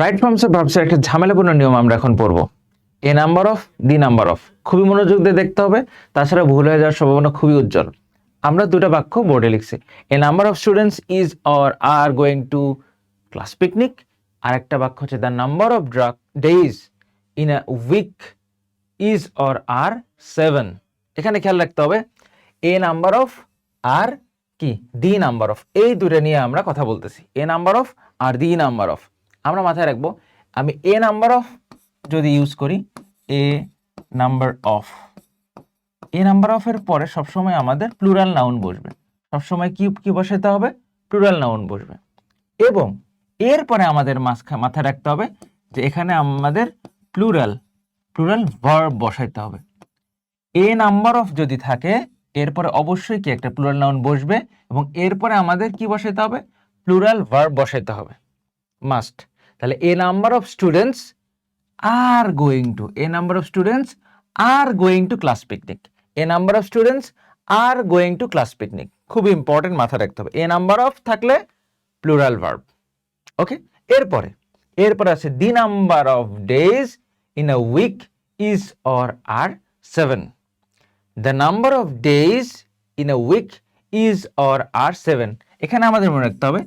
Right forms of ভার্বসের একটা ঝামেলাপূর্ণ নিয়ম আমরা এখন পড়ব। A number of the number of খুবই মনোযোগ দিয়ে দেখতে হবে, তাছাড়া ভুল হয়ে যাওয়ার সম্ভাবনা খুবই উজ্জ্বল। আমরা দুটা বাক্য বোর্ডে লিখছি। A number of students is or are going to class picnic আর একটা বাক্য হচ্ছে the number of drag days in a week is or are seven এখানে খেয়াল রাখতে হবে। এ নাম্বার অফ আর কি? দি নাম্বার অফ এই দুটো নিয়ে আমরা কথা বলতেছি। এ নাম্বার অফ আর দি নাম্বার অফ। আমরা মাথায় রাখব, আমি এ নাম্বার অফ যদি ইউজ করি, a number of. A number of এর পরে সবসময় আমাদের প্লুরাল নাউন বসবে। সবসময় কি কি বসাতে হবে? প্লুরাল নাউন বসবে। এবং এরপরে আমাদের মাথায় রাখতে হবে যে এখানে আমাদের প্লুরাল প্লুরাল ভার্ব বসাইতে হবে। এ নাম্বার অফ যদি থাকে, এরপরে অবশ্যই কি একটা প্লুরাল নাউন বসবে এবং এরপরে আমাদের কি বসাইতে হবে? প্লুরাল ভার্ব বসাইতে হবে। মাস্ট তাহলে a number of students are going to a number of students are going to class picnic a number of students are going to class picnic খুব ইম্পর্টেন্ট মাথায় রাখতে হবে। এ নাম্বার অফ থাকলে plural verb okay এরপরে এরপরে আছে the number of days in a week is or are seven the number of days in a week is or are seven এখানে আমাদের মনে রাখতে হবে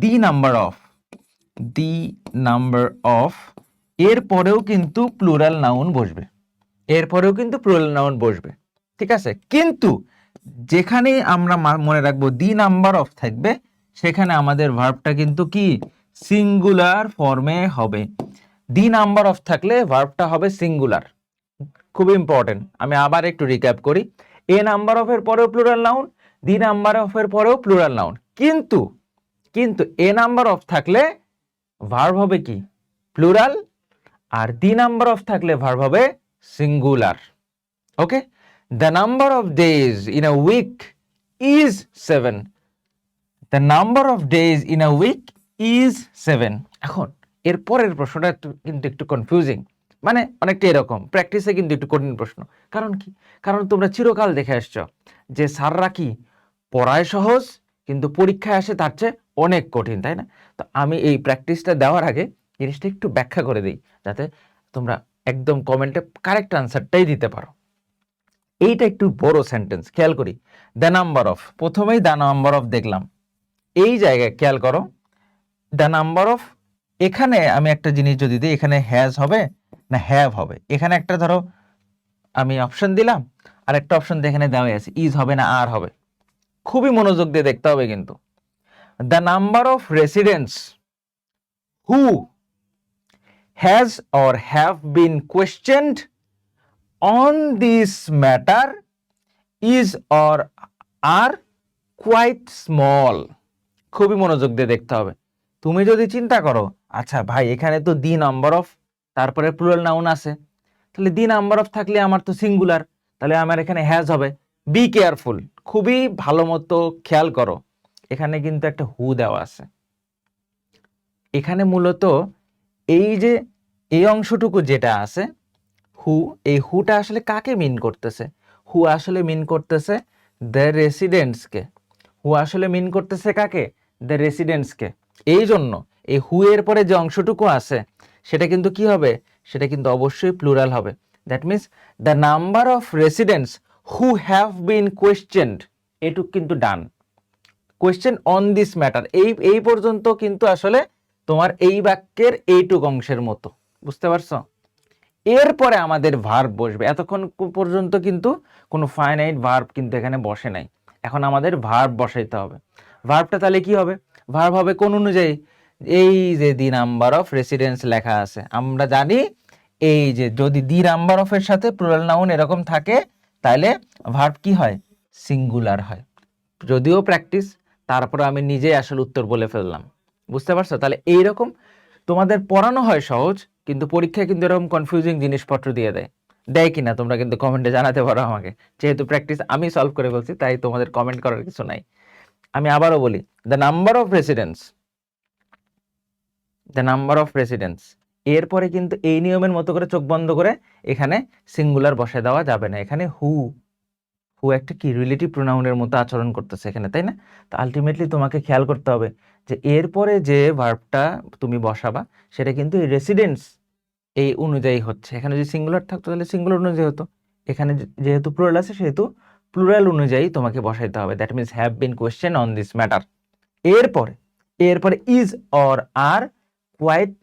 the number of the number of এর পরেও কিন্তু প্লুরাল নাউন বসবে। এরপরেও কিন্তু প্লুরাল নাউন বসবে, ঠিক আছে? কিন্তু যেখানে আমরা মনে রাখব দি নাম্বার অফ থাকবে, সেখানে আমাদের ভার্বটা কিন্তু কি? সিঙ্গুলার ফর্মে হবে। দি নাম্বার অফ থাকলে ভার্বটা হবে সিঙ্গুলার খুব ইম্পর্টেন্ট আমি আবার একটু রিক্যাপ করি। এ নাম্বার অফ এর পরেও plural noun the number of এর পরেও প্লুরাল নাউন কিন্তু কিন্তু এ নাম্বার অফ থাকলে ভার্ব হবে কি? প্লুরাল আর দি নাম্বার অফ থাকলে ভার্ব হবে singular okay the number of days in a week is seven the number of days in a week is seven এখন, এর পরের প্রশ্নটা কিন্তু একটু কনফিউজিং মানে অনেকটা এরকম। প্র্যাকটিসে কিন্তু একটু কঠিন প্রশ্ন। কারণ কি? কারণ তোমরা চিরকাল দেখে আসছো যে স্যাররা কি? পড়ায় সহজ কিন্তু পরীক্ষায় আসে তার চেয়ে অনেক কঠিন, তাই না? তো আমি এই প্র্যাকটিসটা দেওয়ার আগে জিনিসটা একটু ব্যাখ্যা করে দিই, যাতে তোমরা একদম কমেন্টে কারেক্ট আনসারটাই দিতে পারো। এইটা একটু বড় সেন্টেন্স খেয়াল করি। দ্য নাম্বার অফ প্রথমেই দ্য নাম্বার অফ দেখলাম। এই জায়গায় খেয়াল করো দ্য নাম্বার অফ এখানে আমি একটা জিনিস যদি দিই, এখানে হ্যাজ হবে না হ্যাভ হবে? এখানে একটা ধরো আমি অপশন দিলাম আর একটা অপশন এখানে দেওয়া আছে ইজ হবে না আর হবে? খুবই মনোযোগ দিয়ে দেখতে হবে কিন্তু। The number of residents who has or have been questioned on this matter is or are quite small খুবই মনোযোগ দিয়ে দেখতে হবে। তুমি যদি চিন্তা করো আচ্ছা ভাই, এখানে তো দি নাম্বার অফ তারপরে প্লুরাল নাউন আছে। তাহলে দি নাম্বার অফ থাকলে আমার তো সিঙ্গুলার তাহলে আমার এখানে হ্যাজ হবে। বি কেয়ারফুল খুবই ভালো মতো খেয়াল করো, এখানে কিন্তু একটা হু দেওয়া আছে। এখানে মূলত এই যে, এই অংশটুকু যেটা আছে, হু, এই হুটা আসলে কাকে মিন করতেছে? হু আসলে মিন করতেছে দ্য রেসিডেন্টসকে হু আসলে মিন করতেছে কাকে? দ্য রেসিডেন্টসকে এই জন্য এই হু এর পরে যে অংশটুকু আছে, সেটা কিন্তু কি হবে? সেটা কিন্তু অবশ্যই প্লুরাল হবে। That means the number of residents who have been questioned এটুক কিন্তু done question on this matter এই এই পর্যন্ত কিন্তু আসলে তোমার এই বাক্যের এইটুক অংশের মতো, বুঝতে পারছ? এরপরে আমাদের ভার্ব বসবে, এতক্ষণ পর্যন্ত কিন্তু কোনো ফাইনাইট ভার্ব কিন্তু এখানে বসে নাই। এখন আমাদের ভার্ব বসাইতে হবে। ভার্বটা তাহলে কি হবে? ভার্ব হবে কোন অনুযায়ী? এই যে দি নাম্বার অফ রেসিডেন্স লেখা আছে, আমরা জানি এই যে যদি দি নাম্বার অফ এর সাথে প্লুরাল নাউন এরকম থাকে তাহলে ভার্ব কি হয়? সিঙ্গুলার হয়। যদিও প্র্যাকটিস তারপর আমি নিজেই আসলে উত্তর বলে ফেললাম। বুঝতে পারছ? তাহলে এইরকম তোমাদের পড়ানো হয় সহজ, কিন্তু পরীক্ষায় কিন্তু এরকম কনফিউজিং জিনিসপত্র দিয়ে দেয়। দেয় কিনা তোমরা কিন্তু কমেন্টে জানাতে পারো আমাকে। যেহেতু প্র্যাকটিস আমি সলভ করে বলছি, তাই তোমাদের কমেন্ট করার কিছু নাই। আমি আবারও বলি the number of residents the number of residents এরপরে কিন্তু এই নিয়মের মতো করে চোখ বন্ধ করে এখানে সিঙ্গুলার বসে দেওয়া যাবে না। এখানে হু হু একটা কি রিলেটিভ প্রোনাউনের মতো আচরণ করতেছে এখানে, তাই না? তো আলটিমেটলি তোমাকে খেয়াল করতে হবে যে এরপরে যে ভার্বটা তুমি বসাবা, সেটা কিন্তু এই রেসিডেন্স এই অনুযায়ী হচ্ছে। এখানে যদি সিঙ্গুলার থাকতো তাহলে সিঙ্গুলার অনুযায়ী হতো। এখানে যেহেতু প্লুরাল আছে, সেহেতু প্লুরাল অনুযায়ী তোমাকে বসাইতে হবে। That means have been question on this matter এরপরে এরপরে is or are quite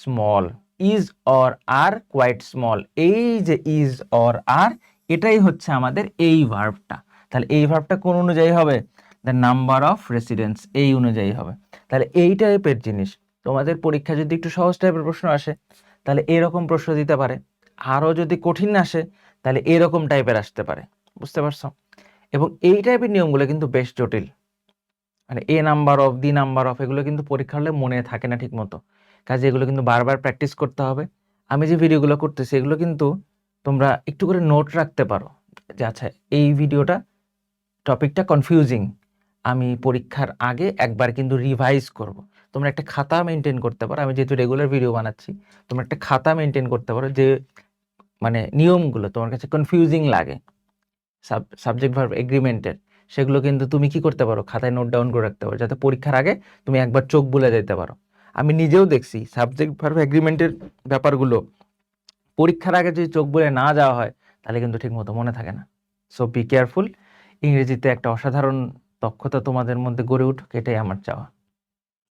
small is or are quite small এই যে ইজ অর আর এটাই হচ্ছে আমাদের এই ভার্বটা তাহলে এই ভার্বটা কোন অনুযায়ী হবে? দ্য নাম্বার অফ রেসিডেন্স এই অনুযায়ী হবে। তাহলে এই টাইপের জিনিস। তোমাদের পরীক্ষা যদি একটু সহজ টাইপের প্রশ্ন আসে, তাহলে এরকম প্রশ্ন দিতে পারে। আরও যদি কঠিন আসে, তাহলে এরকম টাইপের আসতে পারে। বুঝতে পারছ? এবং এই টাইপের নিয়মগুলো কিন্তু বেশ জটিল। মানে a number of the number of এগুলো কিন্তু পরীক্ষা হলে মনে থাকে না ঠিক মতো কাজে এগুলো কিন্তু বারবার প্র্যাকটিস করতে হবে। আমি যে ভিডিওগুলো করতেছি, এগুলো কিন্তু তোমরা একটু করে নোট রাখতে পারো। যে আচ্ছা এই ভিডিওটা টপিকটা কনফিউজিং আমি পরীক্ষার আগে একবার কিন্তু রিভাইজ করব। তোমরা একটা খাতা মেনটেন করতে পারো। আমি যেহেতু রেগুলার ভিডিও বানাচ্ছি, তোমরা একটা খাতা মেনটেন করতে পারো যে মানে নিয়মগুলো তোমার কাছে কনফিউজিং লাগে। সাব সাবজেক্ট ভার্ব এগ্রিমেন্টের সেগুলো কিন্তু তুমি কি করতে পারো? খাতায় নোট ডাউন করে রাখতে পারো। যাতে পরীক্ষার আগে তুমি একবার চোখ বুলে যেতে পারো। আমি নিজেও দেখছি সাবজেক্ট ভার্ব এগ্রিমেন্টের ব্যাপারগুলো। পরীক্ষার আগে যদি চোখ বলে না যাওয়া হয়, তাহলে কিন্তু ঠিক মতো মনে থাকে না। সো বি কেয়ারফুল ইংরেজিতে একটা অসাধারণ দক্ষতা তোমাদের মধ্যে গড়ে উঠুক, এটাই আমার চাওয়া।